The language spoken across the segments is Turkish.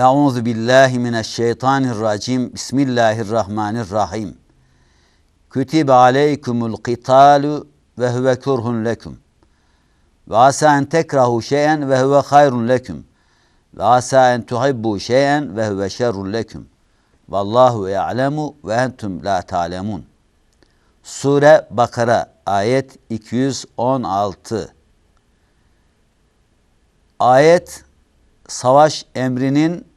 Euzu billahi mineşşeytanirracim. Bismillahirrahmanirrahim. Kütibe aleykumul qitalu ve huve kurhun lekum. Ve asa en tekrahu şeyen ve huve hayrun lekum. Ve asa en tuhibbu şeyen ve huve şerrun lekum. Vallahu ya'lemu ve entum la ta'lemun. Sure Bakara ayet 216. Ayet savaş emrinin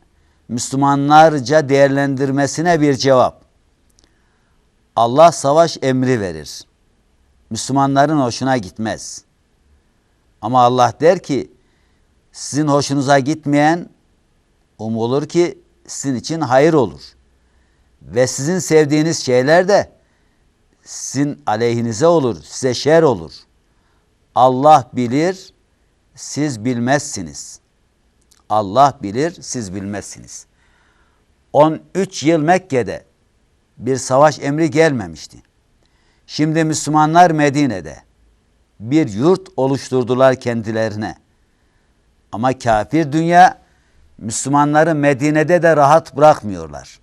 Müslümanlarca değerlendirmesine bir cevap. Allah savaş emri verir. Müslümanların hoşuna gitmez. Ama Allah der ki sizin hoşunuza gitmeyen umulur ki sizin için hayır olur. Ve sizin sevdiğiniz şeyler de sizin aleyhinize olur, size şer olur. Allah bilir, siz bilmezsiniz. Allah bilir, siz bilmezsiniz. 13 yıl Mekke'de bir savaş emri gelmemişti. Şimdi Müslümanlar Medine'de bir yurt oluşturdular kendilerine. Ama kafir dünya Müslümanları Medine'de de rahat bırakmıyorlar.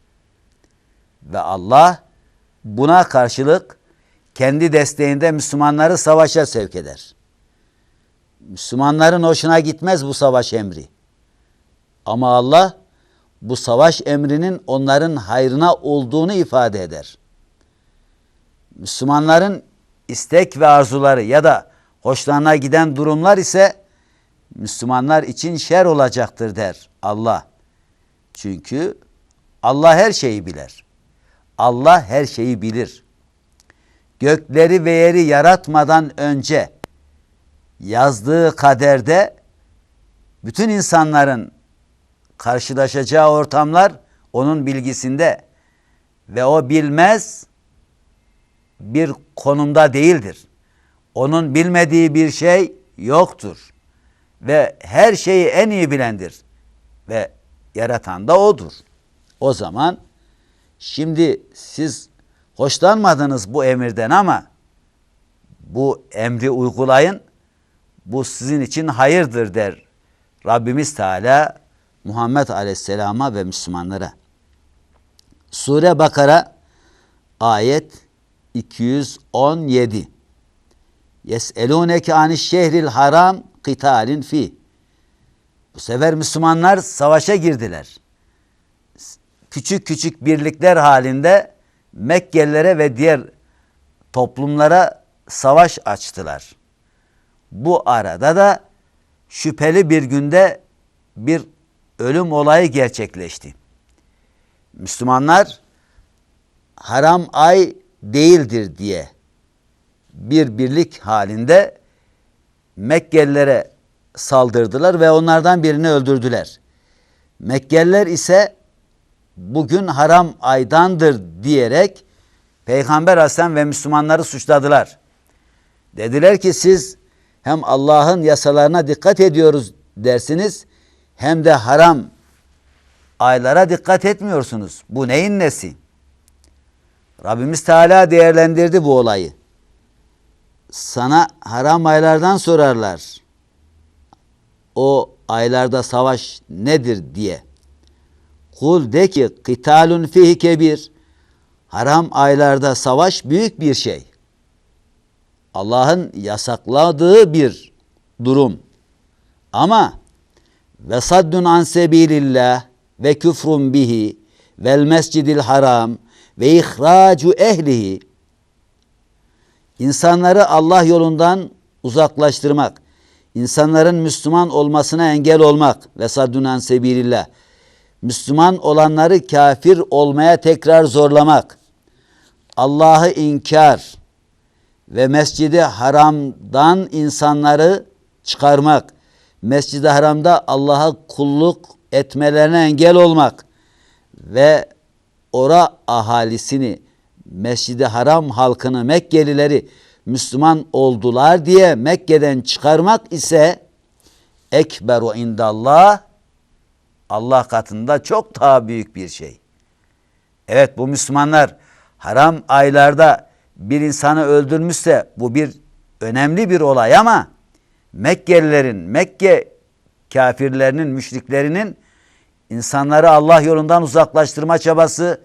Ve Allah buna karşılık kendi desteğinde Müslümanları savaşa sevk eder. Müslümanların hoşuna gitmez bu savaş emri. Ama Allah bu savaş emrinin onların hayrına olduğunu ifade eder. Müslümanların istek ve arzuları ya da hoşlarına giden durumlar ise Müslümanlar için şer olacaktır der Allah. Çünkü Allah her şeyi bilir. Allah her şeyi bilir. Gökleri ve yeri yaratmadan önce yazdığı kaderde bütün insanların karşılaşacağı ortamlar onun bilgisinde ve o bilmez bir konumda değildir. Onun bilmediği bir şey yoktur. Ve her şeyi en iyi bilendir. Ve yaratan da odur. O zaman şimdi siz hoşlanmadınız bu emirden ama bu emri uygulayın. Bu sizin için hayırdır der Rabbimiz Teala Muhammed Aleyhisselam'a ve Müslümanlara. Sure Bakara ayet 217. Yes'elûneke aniş şehril haram kıtalin fi. Bu sefer Müslümanlar savaşa girdiler. Küçük küçük birlikler halinde Mekkelilere ve diğer toplumlara savaş açtılar. Bu arada da şüpheli bir günde bir ölüm olayı gerçekleşti. Müslümanlar haram ay değildir diye bir birlik halinde Mekkelilere saldırdılar ve onlardan birini öldürdüler. Mekkeliler ise bugün haram aydandır diyerek Peygamber Aleyhisselam ve Müslümanları suçladılar. Dediler ki siz hem Allah'ın yasalarına dikkat ediyoruz dersiniz hem de haram aylara dikkat etmiyorsunuz. Bu neyin nesi? Rabbimiz Teala değerlendirdi bu olayı. Sana haram aylardan sorarlar. O aylarda savaş nedir diye. Kul de ki kıtalun fihi kebir. Haram aylarda savaş büyük bir şey. Allah'ın yasakladığı bir durum. Ama ve saddun an sebilillah ve küfrun bihi vel mescidil haram ve ihracu ehlihi. İnsanları Allah yolundan uzaklaştırmak, insanların Müslüman olmasına engel olmak ve saddun an sebilillah. Müslüman olanları kafir olmaya tekrar zorlamak, Allah'ı inkar ve mescidi haramdan insanları çıkarmak, mescid-i haramda Allah'a kulluk etmelerine engel olmak ve ora ahalisini, mescid-i haram halkını, Mekkelileri Müslüman oldular diye Mekke'den çıkarmak ise ekberu indallah Allah katında çok daha büyük bir şey. Evet bu Müslümanlar haram aylarda bir insanı öldürmüşse bu bir önemli bir olay ama Mekkelilerin, Mekke kafirlerinin, müşriklerinin insanları Allah yolundan uzaklaştırma çabası,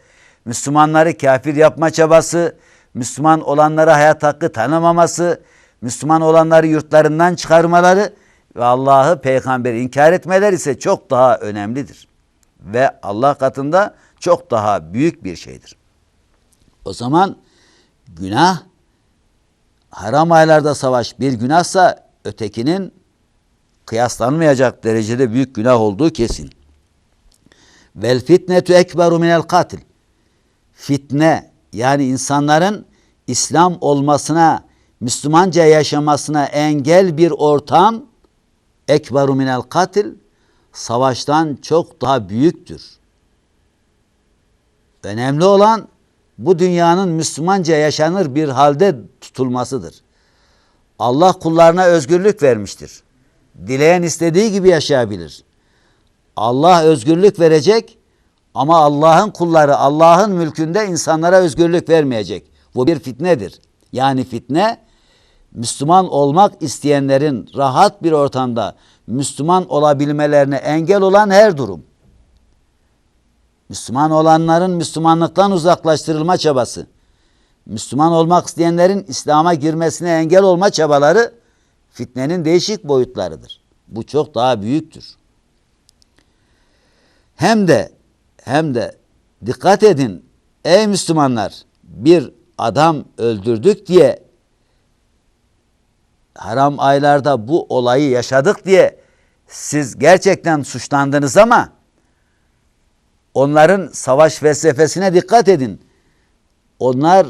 Müslümanları kafir yapma çabası, Müslüman olanlara hayat hakkı tanımaması, Müslüman olanları yurtlarından çıkarmaları ve Allah'ı peygamberi inkar etmeler ise çok daha önemlidir. Ve Allah katında çok daha büyük bir şeydir. O zaman günah haram aylarda savaş bir günahsa ötekinin kıyaslanmayacak derecede büyük günah olduğu kesin. Vel fitnetu ekberu minel katil. Fitne yani insanların İslam olmasına, Müslümanca yaşamasına engel bir ortam ekberu minel katil savaştan çok daha büyüktür. Önemli olan bu dünyanın Müslümanca yaşanır bir halde tutulmasıdır. Allah kullarına özgürlük vermiştir. Dileyen istediği gibi yaşayabilir. Allah özgürlük verecek ama Allah'ın kulları Allah'ın mülkünde insanlara özgürlük vermeyecek. Bu bir fitnedir. Yani fitne Müslüman olmak isteyenlerin rahat bir ortamda Müslüman olabilmelerine engel olan her durum. Müslüman olanların Müslümanlıktan uzaklaştırılma çabası. Müslüman olmak isteyenlerin İslam'a girmesine engel olma çabaları fitnenin değişik boyutlarıdır. Bu çok daha büyüktür. Hem de hem de dikkat edin ey Müslümanlar bir adam öldürdük diye haram aylarda bu olayı yaşadık diye siz gerçekten suçlandınız ama onların savaş felsefesine dikkat edin. Onlar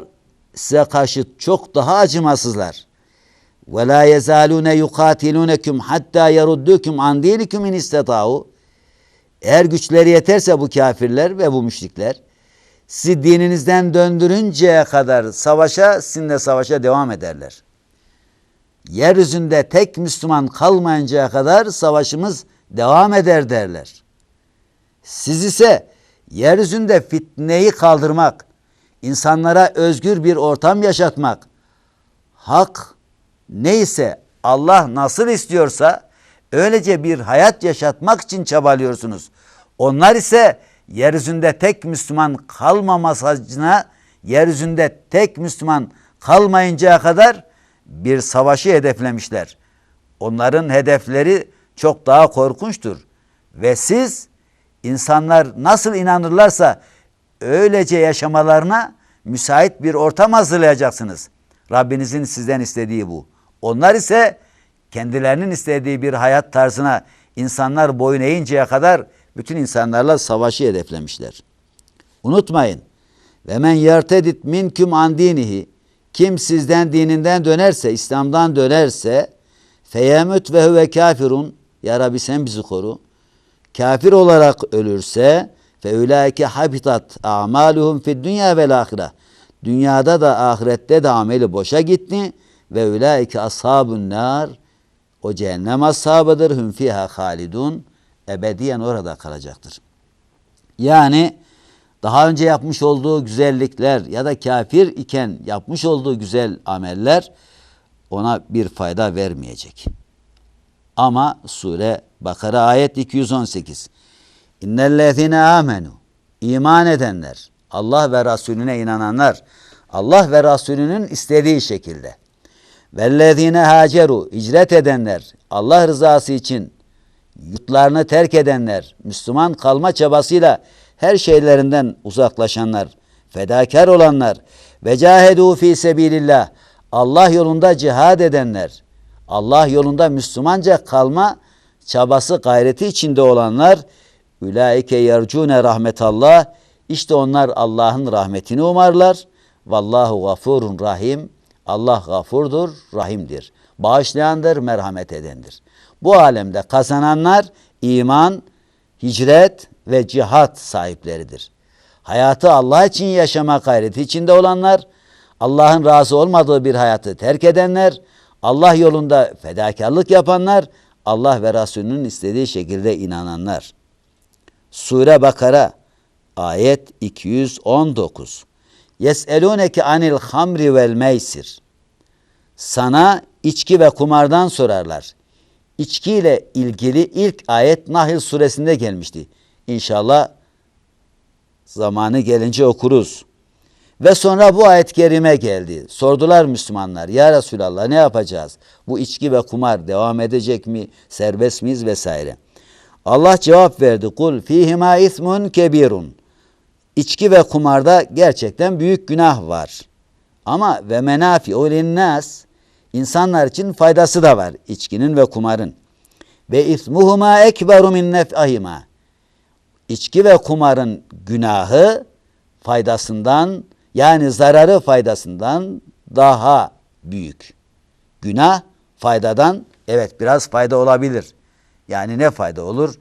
size karşı çok daha acımasızlar. Ve la yezalune yukatilunekum hatta yeruddukum an dinikum in istata'u. Eğer güçleri yeterse bu kafirler ve bu müşrikler sizi dininizden döndürünceye kadar savaşa, sizinle savaşa devam ederler. Yeryüzünde tek Müslüman kalmayıncaya kadar savaşımız devam eder derler. Siz ise yeryüzünde fitneyi kaldırmak, insanlara özgür bir ortam yaşatmak, hak neyse Allah nasıl istiyorsa öylece bir hayat yaşatmak için çabalıyorsunuz. Onlar ise yeryüzünde tek Müslüman kalmamasına, yeryüzünde tek Müslüman kalmayıncaya kadar bir savaşı hedeflemişler. Onların hedefleri çok daha korkunçtur. Ve siz insanlar nasıl inanırlarsa öylece yaşamalarına müsait bir ortam hazırlayacaksınız. Rabbinizin sizden istediği bu. Onlar ise kendilerinin istediği bir hayat tarzına insanlar boyun eğinceye kadar bütün insanlarla savaşı hedeflemişler. Unutmayın. Ve men yertedit minküm an dinihi kim sizden dininden dönerse, İslam'dan dönerse feyemüt ve huve kafirun ya Rabbi sen bizi koru. Kafir olarak ölürse fe ulaike habitat a'maluhum fid dünya vel ahire. Dünyada da ahirette de ameli boşa gitti ve ulaike ashabun nar o cehennem ashabıdır. Hüm fiha halidun ebediyen orada kalacaktır. Yani daha önce yapmış olduğu güzellikler ya da kafir iken yapmış olduğu güzel ameller ona bir fayda vermeyecek. Ama sure Bakara ayet 218. İnnellezine amenu iman edenler, Allah ve Resulüne inananlar, Allah ve Resulünün istediği şekilde. Vellezine haceru hicret edenler, Allah rızası için yurtlarını terk edenler, Müslüman kalma çabasıyla her şeylerinden uzaklaşanlar, fedakar olanlar ve cahedu fi sebilillah Allah yolunda cihad edenler, Allah yolunda Müslümanca kalma çabası gayreti içinde olanlar ülaike yercune rahmetallah işte onlar Allah'ın rahmetini umarlar. Vallahu gafurun rahim. Allah gafurdur, rahimdir. Bağışlayandır, merhamet edendir. Bu alemde kazananlar iman, hicret ve cihat sahipleridir. Hayatı Allah için yaşama gayreti içinde olanlar, Allah'ın razı olmadığı bir hayatı terk edenler, Allah yolunda fedakarlık yapanlar, Allah ve Resulünün istediği şekilde inananlar. Sure Bakara ayet 219. Yeseluneke anil hamri vel meysir. Sana içki ve kumardan sorarlar. İçki ile ilgili ilk ayet Nahil suresinde gelmişti. İnşallah zamanı gelince okuruz. Ve sonra bu ayet-i kerime geldi. Sordular Müslümanlar. Ya Resulallah ne yapacağız? Bu içki ve kumar devam edecek mi? Serbest miyiz? Vesaire. Allah cevap verdi. Kul fihima ismun kebirun. İçki ve kumarda gerçekten büyük günah var. Ama ve menafi o linnas insanlar için faydası da var içkinin ve kumarın. Ve ismuhuma ekberu min nef'ahima. İçki ve kumarın günahı faydasından yani zararı faydasından daha büyük. Günah faydadan evet biraz fayda olabilir. Yani ne fayda olur?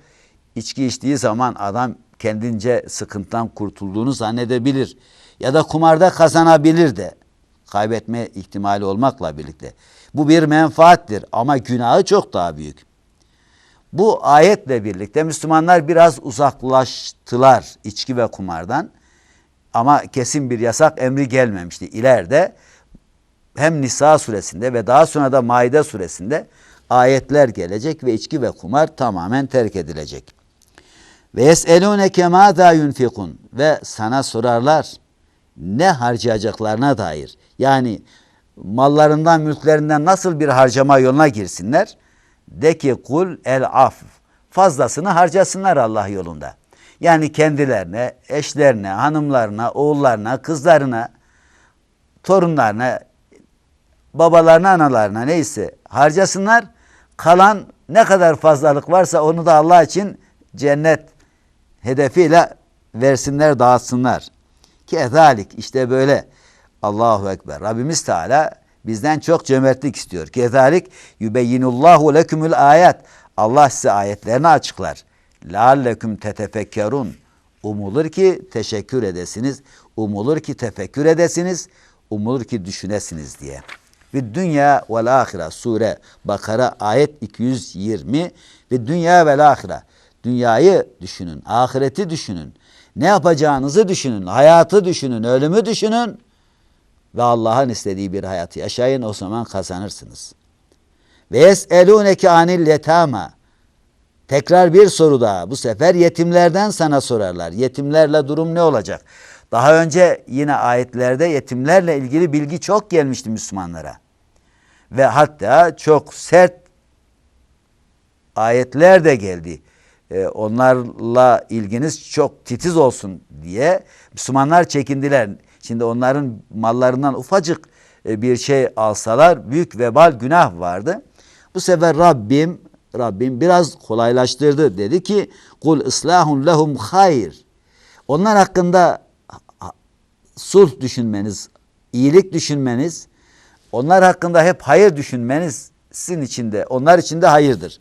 İçki içtiği zaman adam kendince sıkıntıdan kurtulduğunu zannedebilir. Ya da kumarda kazanabilir de. Kaybetme ihtimali olmakla birlikte. Bu bir menfaattir ama günahı çok daha büyük. Bu ayetle birlikte Müslümanlar biraz uzaklaştılar içki ve kumardan. Ama kesin bir yasak emri gelmemişti. İleride hem Nisa suresinde ve daha sonra da Maide suresinde ayetler gelecek ve içki ve kumar tamamen terk edilecek. Ve yeselûneke mâzâ yunfikun ve sana sorarlar ne harcayacaklarına dair. Yani mallarından, mülklerinden nasıl bir harcama yoluna girsinler? De ki kul el af. Fazlasını harcasınlar Allah yolunda. Yani kendilerine, eşlerine, hanımlarına, oğullarına, kızlarına, torunlarına, babalarına, analarına neyse harcasınlar. Kalan ne kadar fazlalık varsa onu da Allah için cennet hedefiyle versinler, dağıtsınlar. Kezalik işte böyle. Allahu Ekber. Rabbimiz Teala bizden çok cömertlik istiyor. Kezalik yübeyyinullahu lekümül ayet. Allah size ayetlerini açıklar. Lealleküm tetefekkerun. Umulur ki teşekkür edesiniz. Umulur ki tefekkür edesiniz. Umulur ki düşünesiniz diye. Ve dünya vel ahire sure Bakara ayet 220 ve dünya vel ahire. Dünyayı düşünün, ahireti düşünün. Ne yapacağınızı düşünün, hayatı düşünün, ölümü düşünün ve Allah'ın istediği bir hayatı yaşayın o zaman kazanırsınız. Ve yeselûneke anil yetâma. Tekrar bir soru daha. Bu sefer yetimlerden sana sorarlar. Yetimlerle durum ne olacak? Daha önce yine ayetlerde yetimlerle ilgili bilgi çok gelmişti Müslümanlara. Ve hatta çok sert ayetler de geldi. Ee, onlarla ilginiz çok titiz olsun diye Müslümanlar çekindiler. Şimdi onların mallarından ufacık e, bir şey alsalar büyük vebal günah vardı. Bu sefer Rabbim Rabbim biraz kolaylaştırdı. Dedi ki kul ıslahun lehum hayr. Onlar hakkında sulh düşünmeniz, iyilik düşünmeniz, onlar hakkında hep hayır düşünmeniz sizin içinde, onlar için de hayırdır.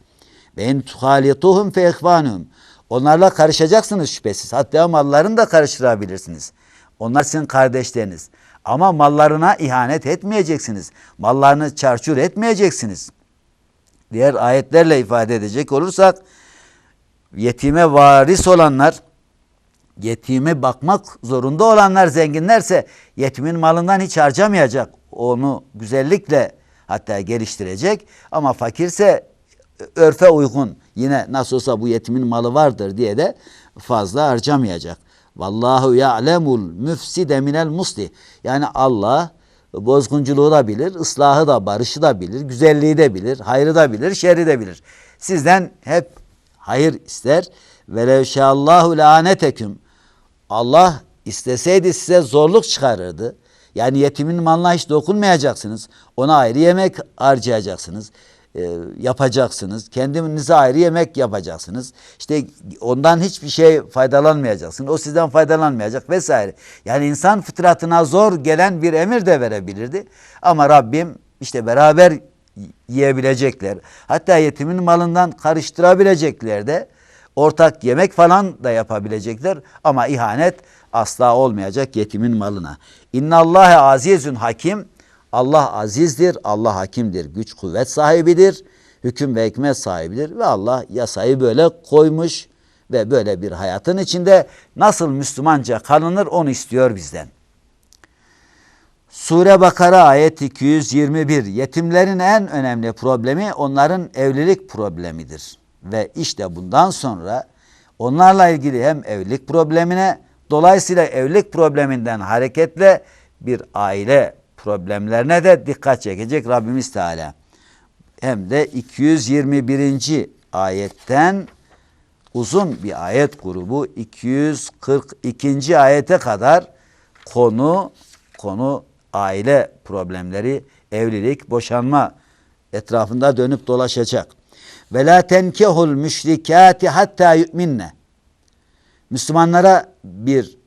Ve en tuhalituhum fe ihvanum. Onlarla karışacaksınız şüphesiz. Hatta mallarını da karıştırabilirsiniz. Onlar sizin kardeşleriniz. Ama mallarına ihanet etmeyeceksiniz. Mallarını çarçur etmeyeceksiniz. Diğer ayetlerle ifade edecek olursak yetime varis olanlar yetime bakmak zorunda olanlar zenginlerse yetimin malından hiç harcamayacak. Onu güzellikle hatta geliştirecek ama fakirse örfe uygun yine nasıl olsa bu yetimin malı vardır diye de fazla harcamayacak. Vallahu ya'lemul müfside minel muslih. Yani Allah bozgunculuğu da bilir, ıslahı da, barışı da bilir, güzelliği de bilir, hayrı da bilir, şerri de bilir. Sizden hep hayır ister. Velev şallahu laneteküm. Allah isteseydi size zorluk çıkarırdı. Yani yetimin malına hiç dokunmayacaksınız. Ona ayrı yemek harcayacaksınız e, yapacaksınız. Kendinize ayrı yemek yapacaksınız. İşte ondan hiçbir şey faydalanmayacaksınız. O sizden faydalanmayacak vesaire. Yani insan fıtratına zor gelen bir emir de verebilirdi. Ama Rabbim işte beraber yiyebilecekler. Hatta yetimin malından karıştırabilecekler de ortak yemek falan da yapabilecekler ama ihanet asla olmayacak yetimin malına. İnna Allahe azizün hakim. Allah azizdir, Allah hakimdir, güç kuvvet sahibidir, hüküm ve hikmet sahibidir ve Allah yasayı böyle koymuş ve böyle bir hayatın içinde nasıl Müslümanca kalınır onu istiyor bizden. Sure Bakara ayet 221 yetimlerin en önemli problemi onların evlilik problemidir. Ve işte bundan sonra Onlarla ilgili hem evlilik problemine dolayısıyla evlilik probleminden hareketle bir aile problemlerine de dikkat çekecek Rabbimiz Teala. Hem de 221. ayetten uzun bir ayet grubu 242. ayete kadar konu konu aile problemleri, evlilik, boşanma etrafında dönüp dolaşacak. Ve la tenkehul müşrikati hatta yu'minne. Müslümanlara bir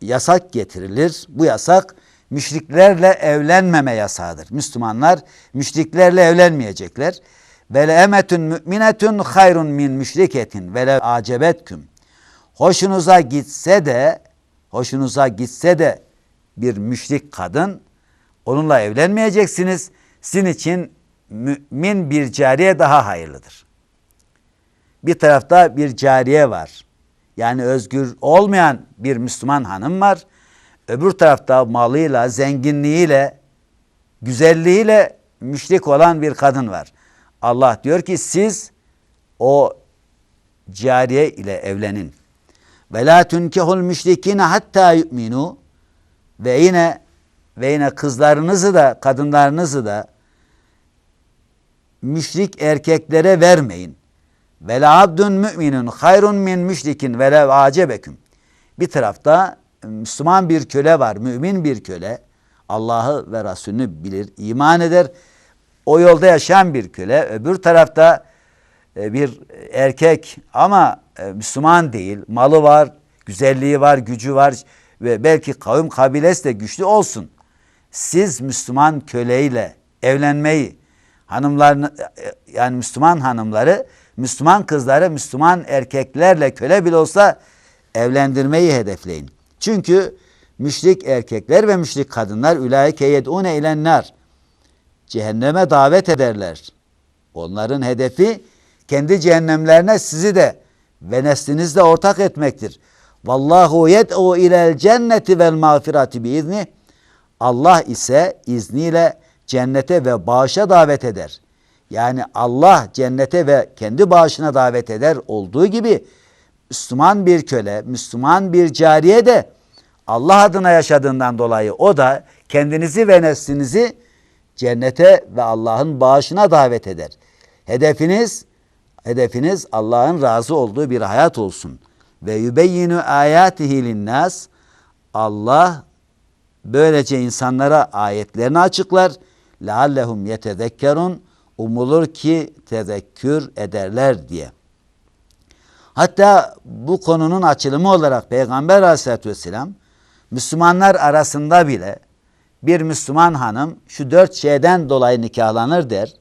yasak getirilir. Bu yasak müşriklerle evlenmeme yasağıdır. Müslümanlar müşriklerle evlenmeyecekler. Ve le emetun müminetun hayrun min müşriketin ve le acebetküm. Hoşunuza gitse de hoşunuza gitse de bir müşrik kadın onunla evlenmeyeceksiniz. Sizin için mümin bir cariye daha hayırlıdır. Bir tarafta bir cariye var. Yani özgür olmayan bir Müslüman hanım var. Öbür tarafta malıyla, zenginliğiyle, güzelliğiyle müşrik olan bir kadın var. Allah diyor ki siz o cariye ile evlenin. Ve la tunkihul müşrikine hatta yu'minu ve yine ve yine kızlarınızı da kadınlarınızı da müşrik erkeklere vermeyin. Ve la abdun müminun hayrun min müşrikin ve lev acebeküm. Bir tarafta Müslüman bir köle var, mümin bir köle. Allah'ı ve Resulünü bilir, iman eder. O yolda yaşayan bir köle. Öbür tarafta e, bir erkek ama e, Müslüman değil. Malı var, güzelliği var, gücü var ve belki kavim kabilesi de güçlü olsun. Siz Müslüman köleyle evlenmeyi, hanımlarını e, yani Müslüman hanımları, Müslüman kızları, Müslüman erkeklerle köle bile olsa evlendirmeyi hedefleyin. Çünkü müşrik erkekler ve müşrik kadınlar ülaike yed'une ilennar. Cehenneme davet ederler. Onların hedefi kendi cehennemlerine sizi de ve neslinizle ortak etmektir. Vallahu yed'u ilel cenneti vel mağfirati biizni. Allah ise izniyle cennete ve bağışa davet eder. Yani Allah cennete ve kendi bağışına davet eder olduğu gibi Müslüman bir köle, Müslüman bir cariye de Allah adına yaşadığından dolayı o da kendinizi ve neslinizi cennete ve Allah'ın bağışına davet eder. Hedefiniz hedefiniz Allah'ın razı olduğu bir hayat olsun. Ve yübeyyinu ayatihi linnas Allah böylece insanlara ayetlerini açıklar. Leallehum yetezekkerun umulur ki tezekkür ederler diye. Hatta bu konunun açılımı olarak Peygamber aleyhissalatü vesselam Müslümanlar arasında bile bir Müslüman hanım şu dört şeyden dolayı nikahlanır der.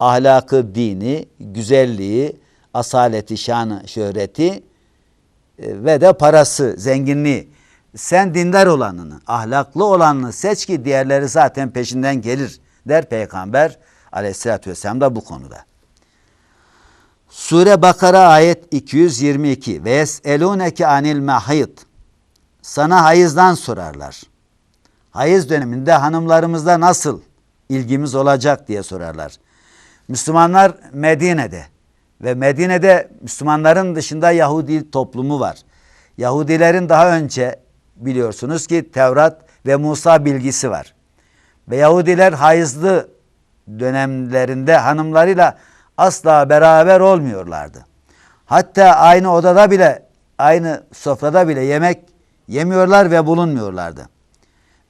Ahlakı, dini, güzelliği, asaleti, şanı, şöhreti e, ve de parası, zenginliği. Sen dindar olanını, ahlaklı olanını seç ki diğerleri zaten peşinden gelir der Peygamber aleyhissalatü vesselam da bu konuda. Sure Bakara ayet 222 ve yeselûneke anil mahid sana hayızdan sorarlar. Hayız döneminde hanımlarımızda nasıl ilgimiz olacak diye sorarlar. Müslümanlar Medine'de ve Medine'de Müslümanların dışında Yahudi toplumu var. Yahudilerin daha önce biliyorsunuz ki Tevrat ve Musa bilgisi var. Ve Yahudiler hayızlı dönemlerinde hanımlarıyla asla beraber olmuyorlardı. Hatta aynı odada bile, aynı sofrada bile yemek yemiyorlar ve bulunmuyorlardı.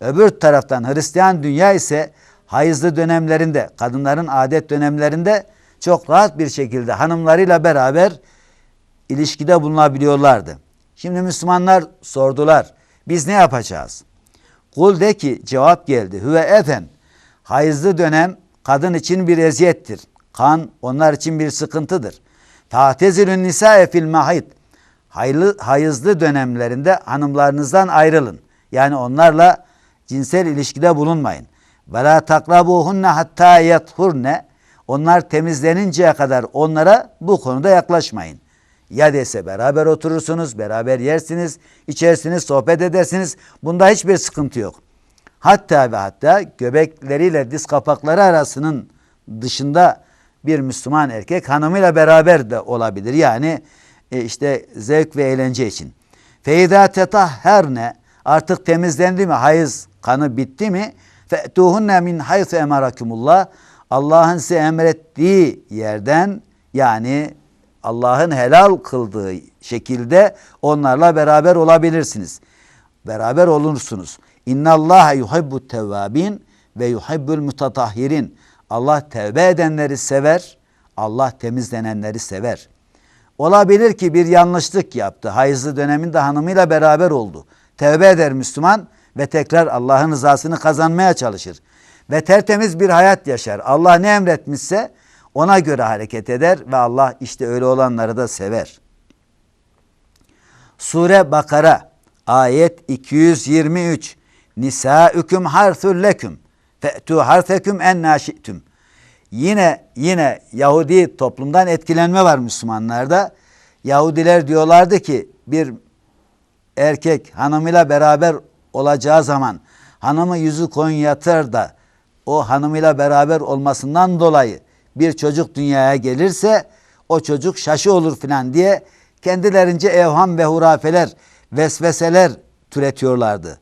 Öbür taraftan Hristiyan dünya ise hayızlı dönemlerinde, kadınların adet dönemlerinde çok rahat bir şekilde hanımlarıyla beraber ilişkide bulunabiliyorlardı. Şimdi Müslümanlar sordular. Biz ne yapacağız? Kul de ki cevap geldi. Hüve efen. Hayızlı dönem kadın için bir eziyettir. Kan onlar için bir sıkıntıdır. Tahtezilün nisa'e fil mahid. Haylı, hayızlı dönemlerinde hanımlarınızdan ayrılın. Yani onlarla cinsel ilişkide bulunmayın. Ve la takrabuhunne hatta yathurne. Onlar temizleninceye kadar onlara bu konuda yaklaşmayın. Ya dese beraber oturursunuz, beraber yersiniz, içersiniz, sohbet edersiniz. Bunda hiçbir sıkıntı yok. Hatta ve hatta göbekleriyle diz kapakları arasının dışında bir Müslüman erkek hanımıyla beraber de olabilir. Yani e, işte zevk ve eğlence için. Feyda tetahherne artık temizlendi mi? Hayız kanı bitti mi? Fe'tuhunne min haythu emarakumullah. Allah'ın size emrettiği yerden yani Allah'ın helal kıldığı şekilde onlarla beraber olabilirsiniz. Beraber olursunuz. İnna Allah yuhibbu tevvabin ve yuhibbul mutatahhirin. Allah tevbe edenleri sever, Allah temizlenenleri sever. Olabilir ki bir yanlışlık yaptı. Hayızlı döneminde hanımıyla beraber oldu. Tevbe eder Müslüman ve tekrar Allah'ın rızasını kazanmaya çalışır. Ve tertemiz bir hayat yaşar. Allah ne emretmişse ona göre hareket eder ve Allah işte öyle olanları da sever. Sure Bakara ayet 223 Nisa'üküm harthul leküm fe'tu hartheküm en naşi'tüm. Yine yine Yahudi toplumdan etkilenme var Müslümanlarda. Yahudiler diyorlardı ki bir erkek hanımıyla beraber olacağı zaman hanımı yüzü koyun yatır da o hanımıyla beraber olmasından dolayı bir çocuk dünyaya gelirse o çocuk şaşı olur filan diye kendilerince evham ve hurafeler, vesveseler türetiyorlardı.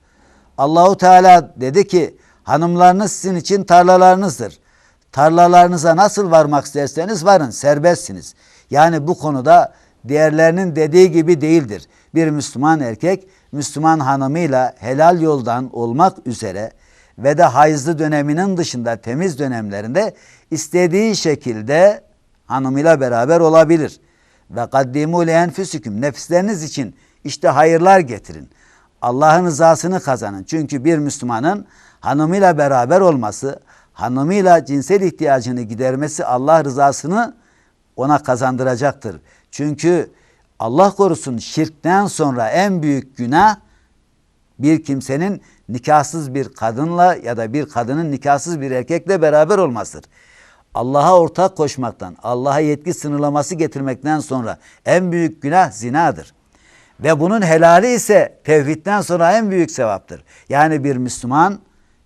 Allahu Teala dedi ki hanımlarınız sizin için tarlalarınızdır. Tarlalarınıza nasıl varmak isterseniz varın, serbestsiniz. Yani bu konuda diğerlerinin dediği gibi değildir. Bir Müslüman erkek Müslüman hanımıyla helal yoldan olmak üzere ve de hayızlı döneminin dışında temiz dönemlerinde istediği şekilde hanımıyla beraber olabilir. Ve kaddimu le enfüsüküm nefisleriniz için işte hayırlar getirin. Allah'ın rızasını kazanın. Çünkü bir Müslümanın hanımıyla beraber olması, hanımıyla cinsel ihtiyacını gidermesi Allah rızasını ona kazandıracaktır. Çünkü Allah korusun şirkten sonra en büyük günah bir kimsenin nikahsız bir kadınla ya da bir kadının nikahsız bir erkekle beraber olmasıdır. Allah'a ortak koşmaktan, Allah'a yetki sınırlaması getirmekten sonra en büyük günah zinadır. Ve bunun helali ise tevhidden sonra en büyük sevaptır. Yani bir Müslüman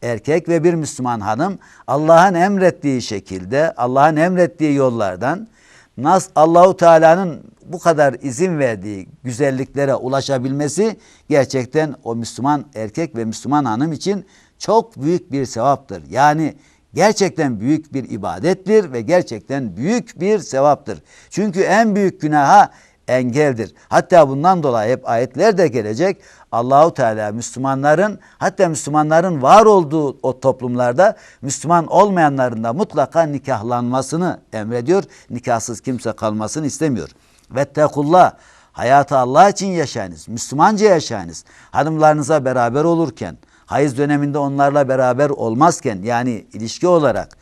erkek ve bir Müslüman hanım Allah'ın emrettiği şekilde, Allah'ın emrettiği yollardan Nas Allahu Teala'nın bu kadar izin verdiği güzelliklere ulaşabilmesi gerçekten o Müslüman erkek ve Müslüman hanım için çok büyük bir sevaptır. Yani gerçekten büyük bir ibadettir ve gerçekten büyük bir sevaptır. Çünkü en büyük günaha engeldir. Hatta bundan dolayı hep ayetler de gelecek. Allahu Teala Müslümanların hatta Müslümanların var olduğu o toplumlarda Müslüman olmayanların da mutlaka nikahlanmasını emrediyor. Nikahsız kimse kalmasını istemiyor. Vettekullah hayatı Allah için yaşayınız. Müslümanca yaşayınız. Hanımlarınıza beraber olurken, hayız döneminde onlarla beraber olmazken yani ilişki olarak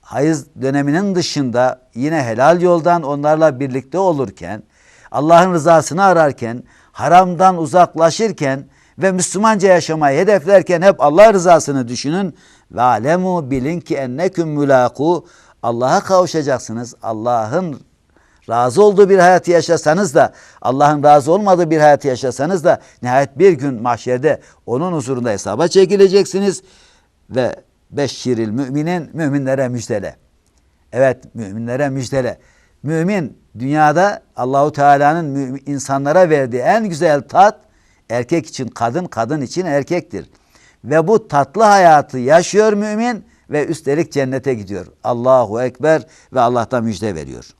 hayız döneminin dışında yine helal yoldan onlarla birlikte olurken Allah'ın rızasını ararken, haramdan uzaklaşırken ve Müslümanca yaşamayı hedeflerken hep Allah rızasını düşünün. Ve alemu bilin ki enneküm mülaku Allah'a kavuşacaksınız. Allah'ın razı olduğu bir hayatı yaşasanız da Allah'ın razı olmadığı bir hayatı yaşasanız da nihayet bir gün mahşerde onun huzurunda hesaba çekileceksiniz ve beşşiril müminin müminlere müjdele. Evet müminlere müjdele. Mümin dünyada Allahu Teala'nın insanlara verdiği en güzel tat erkek için kadın, kadın için erkektir. Ve bu tatlı hayatı yaşıyor mümin ve üstelik cennete gidiyor. Allahu Ekber ve Allah'tan müjde veriyor.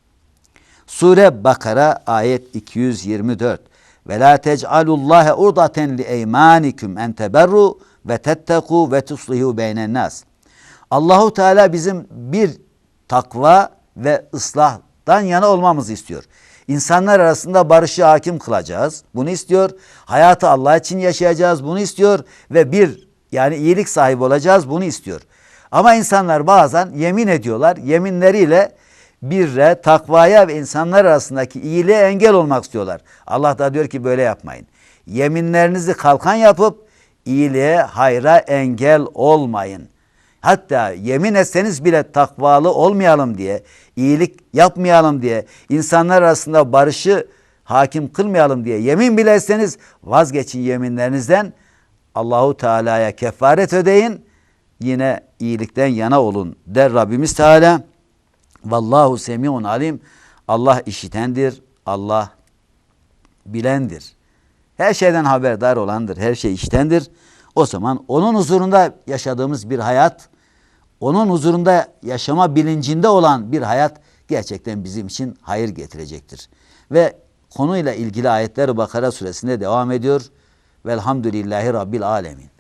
Sure Bakara ayet 224. Ve la tec'alullahe urdaten li eymanikum en teberru ve tetteku ve tuslihu beynen nas. Allahu Teala bizim bir takva ve ıslahdan yana olmamızı istiyor. İnsanlar arasında barışı hakim kılacağız. Bunu istiyor. Hayatı Allah için yaşayacağız. Bunu istiyor ve bir yani iyilik sahibi olacağız. Bunu istiyor. Ama insanlar bazen yemin ediyorlar. Yeminleriyle birre, takvaya ve insanlar arasındaki iyiliğe engel olmak istiyorlar. Allah da diyor ki böyle yapmayın. Yeminlerinizi kalkan yapıp iyiliğe, hayra engel olmayın. Hatta yemin etseniz bile takvalı olmayalım diye, iyilik yapmayalım diye, insanlar arasında barışı hakim kılmayalım diye yemin bile etseniz vazgeçin yeminlerinizden. Allahu Teala'ya kefaret ödeyin. Yine iyilikten yana olun der Rabbimiz Teala. Vallahu semiun alim. Allah işitendir. Allah bilendir. Her şeyden haberdar olandır. Her şey iştendir. O zaman onun huzurunda yaşadığımız bir hayat, onun huzurunda yaşama bilincinde olan bir hayat gerçekten bizim için hayır getirecektir. Ve konuyla ilgili ayetler Bakara suresinde devam ediyor. Velhamdülillahi Rabbil Alemin.